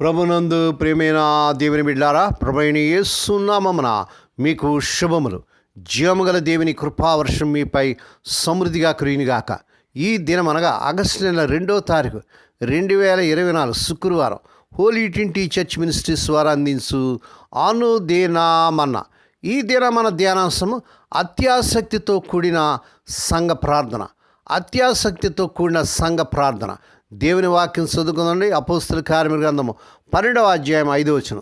ప్రభునందు ప్రేమైన దేవుని బిడ్డారా ప్రభుని యేసునామమున మీకు శుభములు. జీవముగల దేవుని కృపావర్షం మీపై సమృద్ధిగా కురియునిగాక. ఈ దినం అనగా ఆగస్టు నెల రెండో తారీఖు రెండు వేల ఇరవై నాలుగు శుక్రవారం హోలీ ట్వంటీ చర్చ్ మినిస్ట్రీస్ వారు అందించు అనుదేనామన్న. ఈ దిన మన ధ్యానాంశము అత్యాసక్తితో కూడిన సంఘ ప్రార్థన. అత్యాసక్తితో కూడిన సంఘ ప్రార్థన. దేవుని వాక్యం చదువుకుందండి. అపోస్తుల కార్మిక గ్రంథము పన్నెండవ అధ్యాయం ఐదో వచ్చును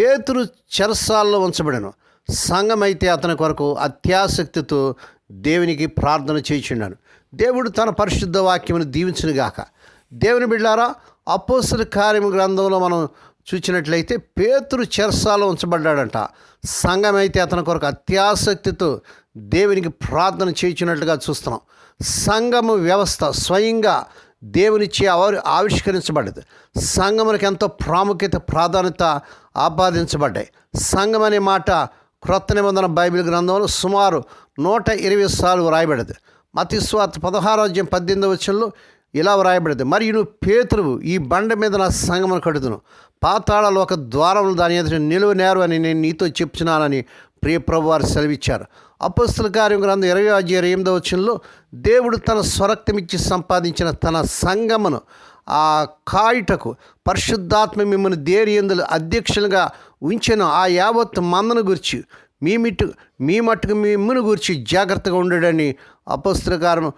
పేతురు చెరసాల్లో ఉంచబడను. సంఘమైతే అతని కొరకు అత్యాసక్తితో దేవునికి ప్రార్థన చేయించున్నాను దేవుడు తన పరిశుద్ధ వాక్యమును దీవించునుగాక దేవుని బిడ్డారా అపోస్తుల కార్యము గ్రంథంలో మనం చూసినట్లయితే పేతురు చెరసాలో ఉంచబడ్డాడంట. సంఘమైతే అతని కొరకు అత్యాసక్తితో దేవునికి ప్రార్థన చేయించినట్లుగా చూస్తున్నాం. సంఘము వ్యవస్థ స్వయంగా దేవునిచ్చే ఆవి ఆవిష్కరించబడ్డది. సంఘమునికి ఎంతో ప్రాముఖ్యత ప్రాధాన్యత ఆపాదించబడ్డాయి. సంఘం అనే మాట క్రొత్త నిబంధన బైబిల్ గ్రంథంలో సుమారు నూట ఇరవై సార్లు వ్రాయబడింది. మతిస్వార్త పదహారో అధ్యాయం పద్దెనిమిది వచ్చంలో ఇలా వ్రాయబడింది. మరియు నువ్వు పేతురువు ఈ బండ మీద నా సంగమను కడుతును పాతాళాలు ఒక ద్వారములు దాని ఎదుట నిలువ నేరు అని నేను నీతో చెప్తున్నానని ప్రియప్రభు వారు సెలవిచ్చారు. అపస్తుల కార్యం గ్రంథం ఇరవై అధ్యాయం ఎనిమిదో వచ్చంలో దేవుడు తన స్వరక్తమిచ్చి సంపాదించిన తన సంగమను ఆ కాయుటకు పరిశుద్ధాత్మ మిమ్మల్ని దేని ఎందులు అధ్యక్షులుగా ఉంచిన ఆ యావత్ మందను గురించి మీ మిట్టు మీ మట్టుకు మిమ్మను గురించి జాగ్రత్తగా ఉండడని అపస్త్రకారం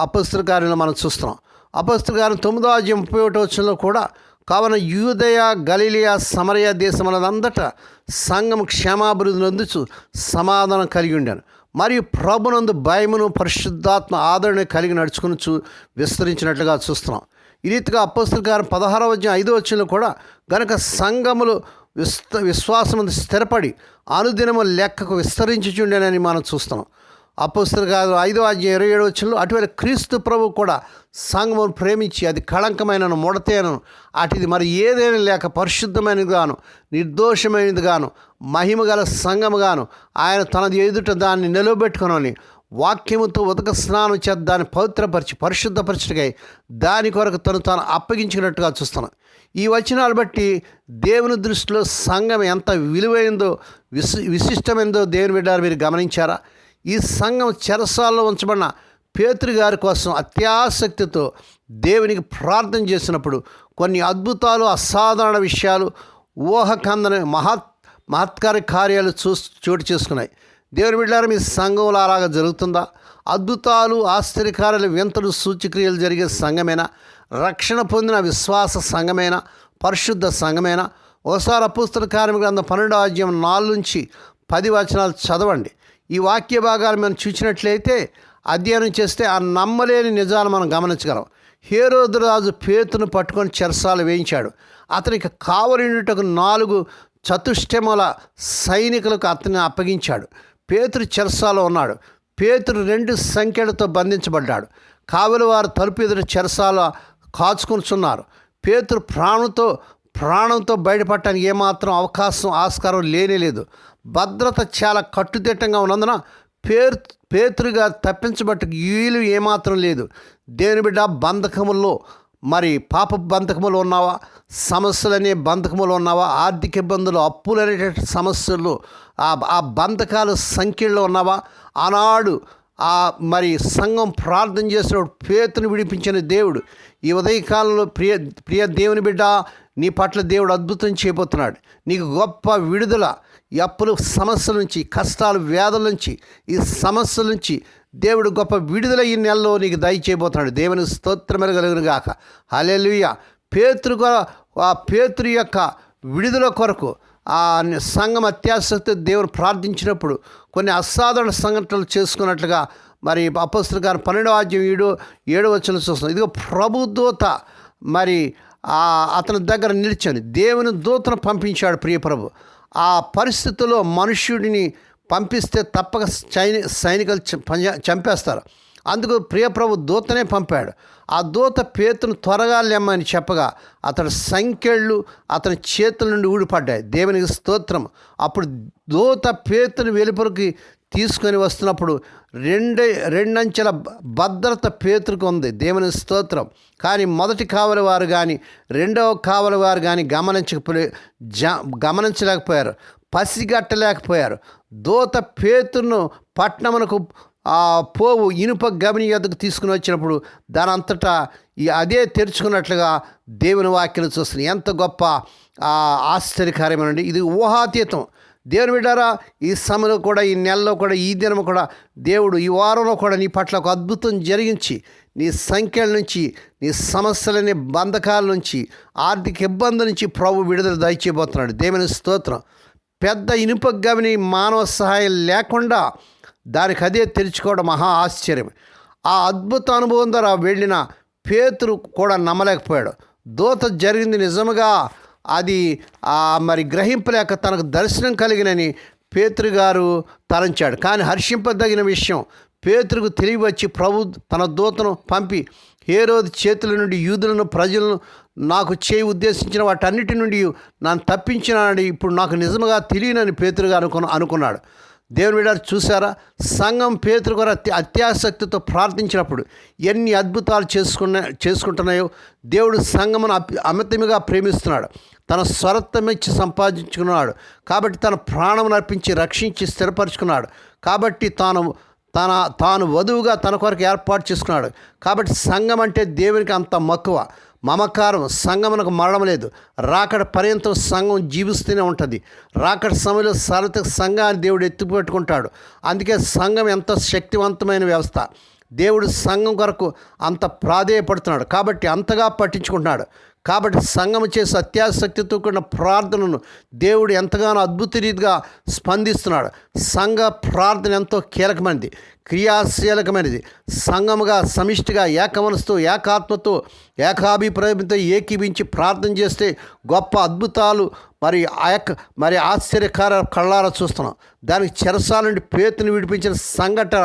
అపస్త్రకారంలో మనం చూస్తున్నాం. అపస్త్రకారం తొమ్మిదో అధ్యాయం ముప్పై ఒకటో వచ్చంలో కూడా కావున యూదయ గలీలియా సమరయ దేశములందట సంఘం క్షేమాభివృద్ధి నందుచు సమాధానం కలిగి ఉండాను. మరియు ప్రభునందు భయమును పరిశుద్ధాత్మ ఆదరణ కలిగి నడుచుకుని విస్తరించినట్లుగా చూస్తున్నాం. ఈ రీతిగా అప్పస్తుకారం పదహారవ వచ్చిన ఐదో వచ్చిన కూడా గనక సంఘములు విస్త విశ్వాసము స్థిరపడి అనుదినము లెక్కకు విస్తరించుచుండేనని మనం చూస్తున్నాం. అపోస్తుల కాదు ఐదో అధ్యాయం ఇరవై ఏడు వచ్చిన అటువంటి క్రీస్తు ప్రభు కూడా సంఘమును ప్రేమించి అది కళంకమైన ముడతేను అటుది మరి ఏదైనా లేక పరిశుద్ధమైనది గాను నిర్దోషమైనది గాను మహిమ గల సంఘము గాను ఆయన తనది ఎదుట దాన్ని నిలబెట్టుకునని వాక్యముతో ఉదక స్నానం చేత దాన్ని పవిత్రపరిచి పరిశుద్ధపరచుటకై దాని కొరకు తను తాను అప్పగించినట్టుగా చూస్తున్నాను ఈ వచనాలు బట్టి దేవుని దృష్టిలో సంఘం ఎంత విలువైందో విశి విశిష్టమైందో దేవుని బిడ్డారు మీరు గమనించారా? ఈ సంఘం చెరసాల్లో ఉంచబడిన పేతురు గారి కోసం అత్యాసక్తితో దేవునికి ప్రార్థన చేసినప్పుడు కొన్ని అద్భుతాలు అసాధారణ విషయాలు ఊహకందని మహత్ మహత్కార కార్యాలు చూ చోటు చేసుకున్నాయి. దేవుని బిడ్డారు మీ సంఘంలో అలాగా జరుగుతుందా? అద్భుతాలు ఆశ్చర్యకార్యాలు వింతలు సూచక్రియలు జరిగే సంఘమేనా? రక్షణ పొందిన విశ్వాస సంఘమేనా? పరిశుద్ధ సంఘమేనా? ఒకసారి అపుస్తల కార్మిక గ్రంథం పన్నెండో అధ్యాయం నాలుగు నుంచి పది వచనాలు చదవండి. ఈ వాక్య భాగాలు మనం చూసినట్లయితే అధ్యయనం చేస్తే ఆ నమ్మలేని నిజాలు మనం గమనించగలం. హేరోదు రాజు పేతును పట్టుకొని చెరసాలు వేయించాడు. అతనికి కావలిండుటకు నాలుగు చతుష్టముల సైనికులకు అతన్ని అప్పగించాడు. పేతురు చెరసాలో ఉన్నాడు. పేతురు రెండు సంఖ్యలతో బంధించబడ్డాడు. కావలి వారు తలుపు ఎదురు చెరసాల కాచుకుంటున్నారు పేతురు ప్రాణంతో ప్రాణంతో బయటపడటానికి ఏమాత్రం అవకాశం ఆస్కారం లేనే లేదు. భద్రత చాలా కట్టుదిట్టంగా ఉన్నందున పేరు పేతురుగా తప్పించబట్టు వీలు ఏమాత్రం లేదు. దేని బిడ్డ బంధకముల్లో మరి పాప బంధకములు ఉన్నావా? సమస్యలనే బంధకములు ఉన్నావా? ఆర్థిక ఇబ్బందులు అప్పులు అనేటువంటి సమస్యలు ఆ ఆ బంధకాలు సంఖ్యలో ఉన్నావా? ఆనాడు ఆ మరి సంఘం ప్రార్థన చేసినప్పుడు పేతును విడిపించిన దేవుడు ఈ ఉదయకాలంలో ప్రియ ప్రియ దేవుని బిడ్డ నీ పట్ల దేవుడు అద్భుతం చేయబోతున్నాడు. నీకు గొప్ప విడుదల ఈ అప్పుల సమస్యల నుంచి కష్టాలు వ్యాధుల నుంచి ఈ సమస్యల నుంచి దేవుడు గొప్ప విడుదల ఈ నెలలో నీకు దయచేయబోతున్నాడు దేవుని స్తోత్రమెరగలుగును గాక. హలెలుయ పేతురు ఆ పేతురు యొక్క విడుదల కొరకు ఆ సంఘం అత్యాసక్తి దేవుడు ప్రార్థించినప్పుడు కొన్ని అసాధారణ సంఘటనలు చేసుకున్నట్లుగా మరి అపస్తుల గారు పన్నెండవ ఆద్యం ఏడు ఏడు వచ్చిన చూస్తున్నాం. ఇదిగో ప్రభుదూత మరి అతని దగ్గర నిలిచాను. దేవుని దూతను పంపించాడు ప్రియప్రభు. ఆ పరిస్థితుల్లో మనుష్యుడిని పంపిస్తే తప్పక సైని సైనికులు చంపేస్తారు. అందుకు ప్రియప్రభు దూతనే పంపాడు. ఆ దూత పేతును త్వరగా లెమ్మని చెప్పగా అతడు సంఖ్యళ్ళు అతని చేతుల నుండి ఊడిపడ్డాయి. దేవునికి స్తోత్రం అప్పుడు దూత పేతును వెలుపలికి తీసుకొని వస్తున్నప్పుడు రెండే రెండంచెల భద్రత పేతురికి ఉంది. దేవుని స్తోత్రం. కానీ మొదటి కావలి వారు కానీ రెండవ కావలి వారు కానీ గమనించకపోలే జ గమనించలేకపోయారు. పసిగట్టలేకపోయారు. దూత పేతును పట్టణమునకు ఆ పోవు ఇనుప గమని యొద్దకు తీసుకుని వచ్చినప్పుడు దాని అంతటా ఈ అదే తెరుచుకున్నట్లుగా దేవుని వాక్యం చూస్తుంది ఎంత గొప్ప ఆ, ఇది ఊహాతీతం. దేవుని బిడ్డారా ఈ సమయంలో కూడా ఈ నెలలో కూడా ఈ దినం కూడా దేవుడు ఈ వారంలో కూడా నీ పట్ల ఒక అద్భుతం జరిగించి నీ సంఖ్యల నుంచి నీ సమస్యలని బంధకాల నుంచి ఆర్థిక ఇబ్బంది నుంచి ప్రభు విడుదల దయచేయబోతున్నాడు. దేవుని స్తోత్రం. పెద్ద ఇనుప గవిని మానవ సహాయం లేకుండా దానికి అదే తెరుచుకోవడం మహా ఆశ్చర్యం. ఆ అద్భుత అనుభవం ద్వారా వెళ్ళిన పేతురు కూడా నమ్మలేకపోయాడు. దూత జరిగింది నిజముగా అది మరి గ్రహింపలేక తనకు దర్శనం కలిగినని పేతురు గారు తలంచాడు. కానీ హర్షింపదగిన విషయం పేతురుకు తెలివి వచ్చి ప్రభు తన దూతను పంపి ఏ రోజు చేతుల నుండి యూదులను ప్రజలను నాకు చేయి ఉద్దేశించిన వాటన్నిటి నుండి నన్ను తప్పించినాడు ఇప్పుడు నాకు నిజముగా తెలియనని పేతురుగా అనుకున్న అనుకున్నాడు. దేవుని బిడ్డ చూసారా సంఘం పేతురు కూడా అత్య అత్యాసక్తితో ప్రార్థించినప్పుడు ఎన్ని అద్భుతాలు చేసుకున్న చేసుకుంటున్నాయో దేవుడు సంఘమును అమితమిగా ప్రేమిస్తున్నాడు. తన స్వరత్వమిచ్చి సంపాదించుకున్నాడు. కాబట్టి తన ప్రాణం అర్పించి రక్షించి స్థిరపరుచుకున్నాడు. కాబట్టి తాను తన తాను వధువుగా తన కొరకు ఏర్పాటు చేసుకున్నాడు. కాబట్టి సంఘం అంటే దేవునికి అంత మక్కువ. మమకారం సంఘమునకు మరణం లేదు. రాకడ పర్యంతం సంఘం జీవిస్తూనే ఉంటుంది. రాకడ సమయంలో సరత సంఘాన్ని దేవుడు ఎత్తిపెట్టుకుంటాడు. అందుకే సంఘం ఎంత శక్తివంతమైన వ్యవస్థ. దేవుడు సంఘం కొరకు అంత ప్రాధేయపడుతున్నాడు. కాబట్టి అంతగా పట్టించుకుంటున్నాడు. కాబట్టి సంఘం చేసే అత్యాసక్తితో కూడిన ప్రార్థనను దేవుడు ఎంతగానో అద్భుత రీతిగా స్పందిస్తున్నాడు. సంఘ ప్రార్థన ఎంతో కీలకమైనది. క్రియాశీలకమైనది. సంఘముగా సమిష్టిగా ఏకమనసుతో ఏకాత్మతో ఏకాభిప్రాయంతో ఏకీభించి ప్రార్థన చేస్తే గొప్ప అద్భుతాలు మరి ఆ యొక్క మరి ఆశ్చర్యకార కళ్ళారా చూస్తున్నాం. దానికి చెరసాల నుండి పేతుని విడిపించిన సంఘటన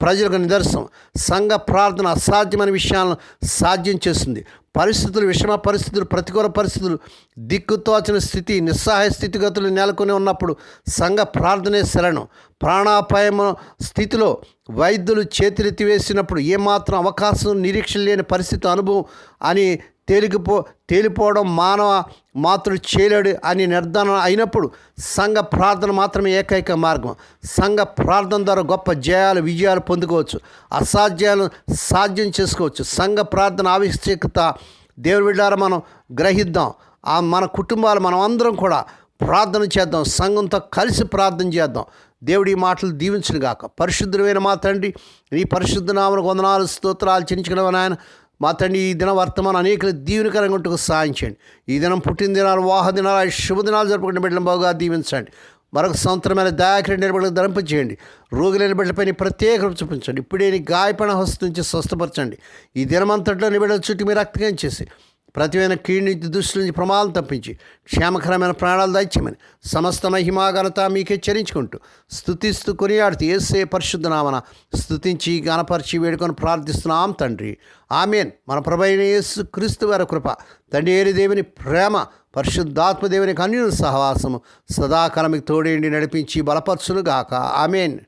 ప్రజలకు నిదర్శనం. సంఘ ప్రార్థన అసాధ్యమైన విషయాలను సాధ్యం చేస్తుంది పరిస్థితులు విషమ పరిస్థితులు ప్రతికూల పరిస్థితులు దిక్కుతోచిన స్థితి నిస్సహాయ స్థితిగతులు నెలకొని ఉన్నప్పుడు సంఘ ప్రార్థనే శరణం. ప్రాణాపాయం స్థితిలో వైద్యులు చేతులెత్తివేసినప్పుడు ఏమాత్రం అవకాశం నిరీక్ష లేని పరిస్థితి అనుభవం అని తేలికపో తేలిపోవడం మానవ మాతృడు చేయలేడు అని నిర్ధారణ అయినప్పుడు సంఘ ప్రార్థన మాత్రమే ఏకైక మార్గం. సంఘ ప్రార్థన ద్వారా గొప్ప జయాలు విజయాలు పొందుకోవచ్చు. అసాధ్యాలను సాధ్యం చేసుకోవచ్చు. సంఘ ప్రార్థన ఆవశ్యకత దేవుడి బిడ్డారా మనం గ్రహిద్దాం. ఆ మన కుటుంబాలు మనం అందరం కూడా ప్రార్థన చేద్దాం. సంఘంతో కలిసి ప్రార్థన చేద్దాం. దేవుడి ఈ మాటలు దీవించును గాక పరిశుద్ధమైన మా తండ్రి నీ పరిశుద్ధ నామను వందనాలు స్తోత్రాలు చెంచుకున్న మా తండ్రి ఈ దిన వర్తమానం అనేక దీవెనకరంగా ఉంటుకు సాయం చేయండి. ఈ దినం పుట్టినదినాలు వాహ దినాలు శుభదినాలు జరుపుకునే బిడ్డలు బాగా దీవించండి. మరొక సంవత్సరమైన దయాకరి నిలబడి ధరింపజేయండి. రోగులైన బిడ్డలపై ప్రత్యేక కృప చూపించండి. ఇప్పుడే నీ గాయపణ నుంచి స్వస్థపరచండి. ఈ దినమంతట్లో నీ చుట్టూ మీరు రక్తకం చేసి ప్రతిమైన కీడి నుంచి దుష్టుల నుంచి ప్రమాదం తప్పించి క్షేమకరమైన ప్రాణాలు దయచేయమని సమస్త మహిమాఘనత మీకే చరించుకుంటూ స్థుతిస్తూ కొనియాడుతూ ఏసే పరిశుద్ధనామన స్థుతించి గణపరిచి వేడుకొని ప్రార్థిస్తున్నాం తండ్రి. ఆమెన్. మన ప్రభైన యేసు క్రీస్తు వారి కృప తండ్రి ఏరి దేవుని ప్రేమ పరిశుద్ధాత్మ దేవుని కన్యుల సహవాసము సదాకాలం తోడేండి నడిపించి బలపరచునుగాక. ఆమెన్.